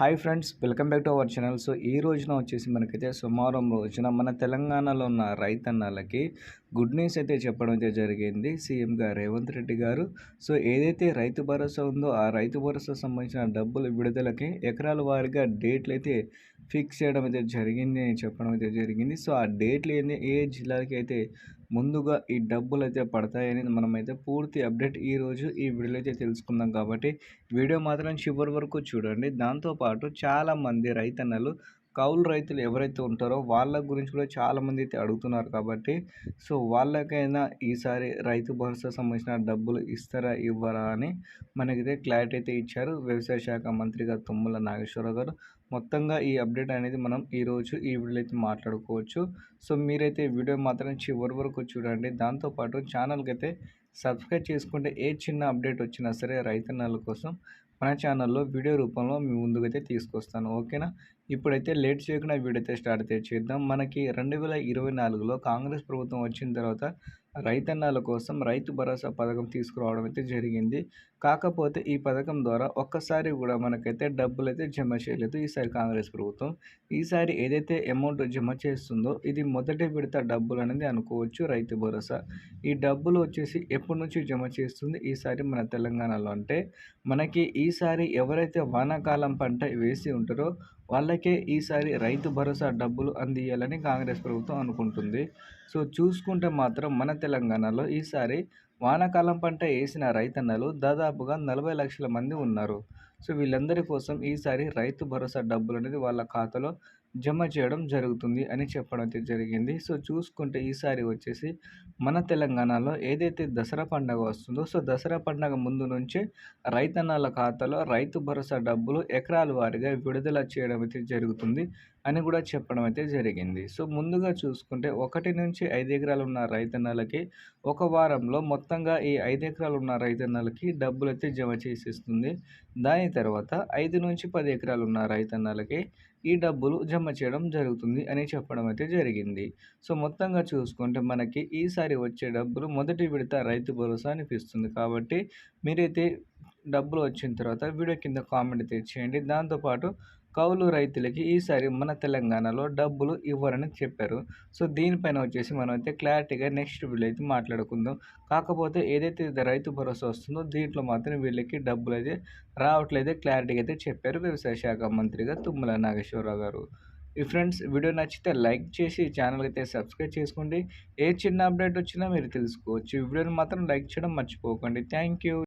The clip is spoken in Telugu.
Hi friends welcome back to our channel. So ఈ రోజున వచ్చేసి మనకైతే సోమవారం రోజున మన తెలంగాణలో ఉన్న రైతన్నలకి గుడ్ న్యూస్ అయితే చెప్పడం అయితే జరిగింది. సీఎం గారు రేవంత్ రెడ్డి గారు. సో ఏదైతే రైతు భరోసా ఉందో ఆ రైతు భరోసా సంబంధించిన డబ్బులు విడుదలకి ఎకరాల వారీగా డేట్లు అయితే ఫిక్స్ చేయడం అయితే జరిగింది అని చెప్పడం అయితే జరిగింది. సో ఆ డేట్లు ఏంది ఏ జిల్లాలకి అయితే ముందుగా ఈ డబ్బులు అయితే పడతాయని మనమైతే పూర్తి అప్డేట్ ఈరోజు ఈ వీడియోలో అయితే తెలుసుకుందాం కాబట్టి వీడియో మాత్రం చివరి వరకు చూడండి. దాంతోపాటు చాలామంది రైతన్నలు కౌలు రైతులు ఎవరైతే ఉంటారో వాళ్ళ గురించి కూడా చాలామంది అయితే అడుగుతున్నారు కాబట్టి సో వాళ్ళకైనా ఈసారి రైతు భరోసా సంబంధించిన డబ్బులు ఇస్తారా ఇవ్వరా అని మనకైతే క్లారిటీ అయితే ఇచ్చారు వ్యవసాయ శాఖ మంత్రిగా తుమ్మల నాగేశ్వరరావు గారు. మొత్తంగా ఈ అప్డేట్ అనేది మనం ఈరోజు ఈ వీడియోలో అయితే మాట్లాడుకోవచ్చు. సో మీరైతే వీడియో మాత్రం చివరి వరకు చూడండి. దాంతోపాటు ఛానల్కి అయితే సబ్స్క్రైబ్ చేసుకుంటే ఏ చిన్న అప్డేట్ వచ్చినా సరే రైతన్నల కోసం మన ఛానల్లో వీడియో రూపంలో మీ ముందుకైతే తీసుకొస్తాను. ఓకేనా? ఇప్పుడైతే లేట్ చేయకుండా వీడియో అయితే స్టార్ట్ అయితే చేద్దాం. మనకి రెండు వేల ఇరవై నాలుగులో కాంగ్రెస్ ప్రభుత్వం వచ్చిన తర్వాత రైతన్నాల కోసం రైతు భరోసా పథకం తీసుకురావడం అయితే జరిగింది. కాకపోతే ఈ పథకం ద్వారా ఒక్కసారి కూడా మనకైతే డబ్బులు అయితే జమ చేయలేదు ఈసారి కాంగ్రెస్ ప్రభుత్వం. ఈసారి ఏదైతే అమౌంట్ జమ చేస్తుందో ఇది మొదటి విడత డబ్బులు అనేది అనుకోవచ్చు రైతు భరోసా. ఈ డబ్బులు వచ్చేసి ఎప్పటి నుంచి జమ చేస్తుంది? ఈసారి మన తెలంగాణలో అంటే మనకి ఈసారి ఎవరైతే వానాకాలం పంట వేసి ఉంటారో వాళ్ళకే ఈసారి రైతు భరోసా డబ్బులు అందియాలని కాంగ్రెస్ ప్రభుత్వం అనుకుంటుంది. సో చూసుకుంటే మాత్రం మన తెలంగాణలో ఈసారి వానాకాలం పంట వేసిన రైతన్నలు దాదాపుగా నలభై లక్షల మంది ఉన్నారు. సో వీళ్ళందరి కోసం ఈసారి రైతు భరోసా డబ్బులు అనేది వాళ్ళ ఖాతాలో జమ చేయడం జరుగుతుంది అని చెప్పడం అయితే జరిగింది. సో చూసుకుంటే ఈసారి వచ్చేసి మన తెలంగాణలో ఏదైతే దసరా పండగ వస్తుందో సో దసరా పండగ ముందు నుంచే రైతన్నల ఖాతాలో రైతు భరోసా డబ్బులు ఎకరాల వారిగా విడుదల చేయడం అయితే జరుగుతుంది అని కూడా చెప్పడం అయితే జరిగింది. సో ముందుగా చూసుకుంటే ఒకటి నుంచి ఐదు ఎకరాలు ఉన్న రైతన్నలకి ఒక వారంలో మొత్తంగా ఈ ఐదు ఎకరాలు ఉన్న రైతన్నలకి డబ్బులు అయితే జమ చేసిస్తుంది. దాని తర్వాత ఐదు నుంచి పది ఎకరాలు ఉన్న రైతన్నలకి ఈ డబ్బులు జమ చేయడం జరుగుతుంది అని చెప్పడం అయితే జరిగింది. సో మొత్తంగా చూసుకుంటే మనకి ఈసారి వచ్చే డబ్బులు మొదటి విడత రైతు భరోసా అనిపిస్తుంది. కాబట్టి మీరైతే డబ్బులు వచ్చిన తర్వాత వీడియో కింద కామెంట్ తెచ్చేయండి. దాంతోపాటు కౌలు రైతులకి ఈసారి మన తెలంగాణలో డబ్బులు ఇవ్వరని చెప్పారు. సో దీనిపైన వచ్చేసి మనం అయితే క్లారిటీగా నెక్స్ట్ వీడియో అయితే మాట్లాడుకుందాం. కాకపోతే ఏదైతే రైతు భరోసా వస్తుందో దీంట్లో మాత్రం వీళ్ళకి డబ్బులు అయితే రావట్లేదు క్లారిటీగా అయితే చెప్పారు వ్యవసాయ శాఖ మంత్రిగా తుమ్మల నాగేశ్వరరావు గారు. ఈ ఫ్రెండ్స్ వీడియో నచ్చితే లైక్ చేసి ఛానల్ అయితే సబ్స్క్రైబ్ చేసుకోండి. ఏ చిన్న అప్డేట్ వచ్చినా మీరు తెలుసుకోవచ్చు. వీడియోని మాత్రం లైక్ చేయడం మర్చిపోకండి. Thank you.